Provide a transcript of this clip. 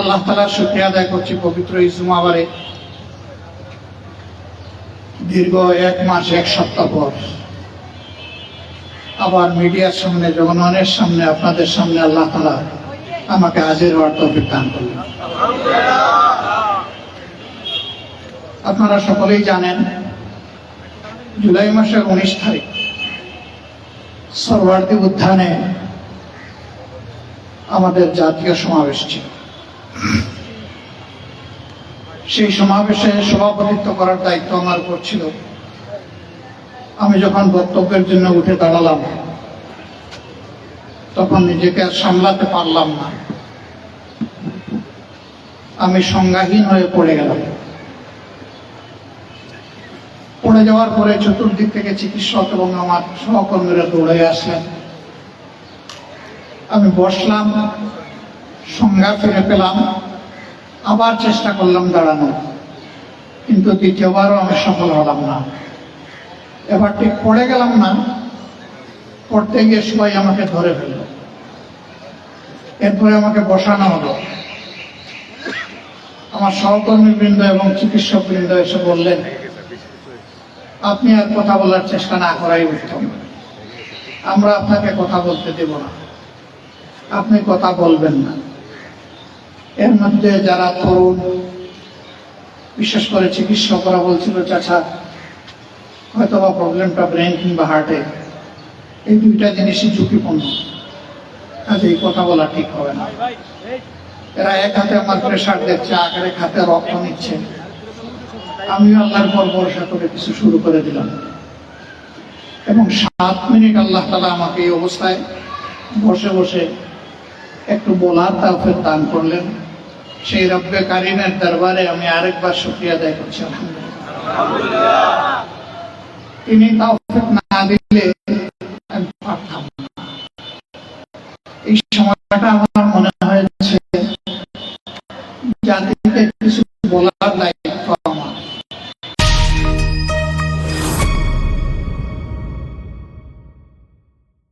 আল্লাহ তালার শুক্রিয়া আদায় করছি পবিত্র ইসুমাবারে দীর্ঘ এক মাস, এক সপ্তাহ পর আবার মিডিয়ার সামনে, জনগণের সামনে, আপনাদের সামনে আল্লাহ তালা আমাকে হাজির হওয়ার তৌফিক দান করলেন আপনারা সকলেই জানেন, জুলাই মাসের উনিশ তারিখ সরওয়ার্দী উদ্যানে আমাদের জাতীয় সমাবেশ ছিল। সেই সমাবেশে সভাপতিত্ব করার দায়িত্ব আমার উপর ছিল। আমি যখন বক্তব্যের জন্য উঠে দাঁড়ালাম, তখন নিজেকে সামলাতে পারলাম না। আমি সংজ্ঞাহীন হয়ে পড়ে গেলাম। পড়ে যাওয়ার পরে চতুর্দিক থেকে চিকিৎসক এবং আমার সহকর্মীরা দৌড়ে আসলেন। আমি বসলাম সংজ্ঞা ফিরে পেলাম। আবার চেষ্টা করলাম দাঁড়ানো। কিন্তু দ্বিতীয়বারও আমি সফল হলাম না। এবার ঠিক পড়ে গেলাম না। পড়তে গিয়ে সবাই আমাকে ধরে ফেলল। এরপরে আমাকে বসানো হলো। আমার সহকর্মী বৃন্দ এবং চিকিৎসক বৃন্দ এসে বললেন, আপনি আর কথা বলার চেষ্টা না করাই উত্তম। আমরা আপনাকে কথা বলতে দেব না। আপনি কথা বলবেন না। এর মধ্যে যারা তরুণ, বিশেষ করে চিকিৎসকরা বলছিল, চাচা হয়তো বা প্রবলেমটা ব্রেন কিংবা হার্টে, এই দুইটা জিনিসই ঝুঁকিপূর্ণ। কাজে এই কথা বলা ঠিক হবে না। এরা এক হাতে আমার প্রেশার দেখছে আকারে হাতে রক্ত নিচ্ছে। আমিও আল্লাহর পর ভরসা করে কিছু শুরু করে দিলাম। এবং সাত মিনিট আল্লাহ তালা আমাকে এই অবস্থায় বসে বসে একটু বলার তাফের দান করলেন সেই রব্বে কারিমের দরবারে আমি আরেকবার শুক্রিয়া আদায় করছি তিনি তাফেক না দিলে আমি পারতাম। এই সময়টা আমার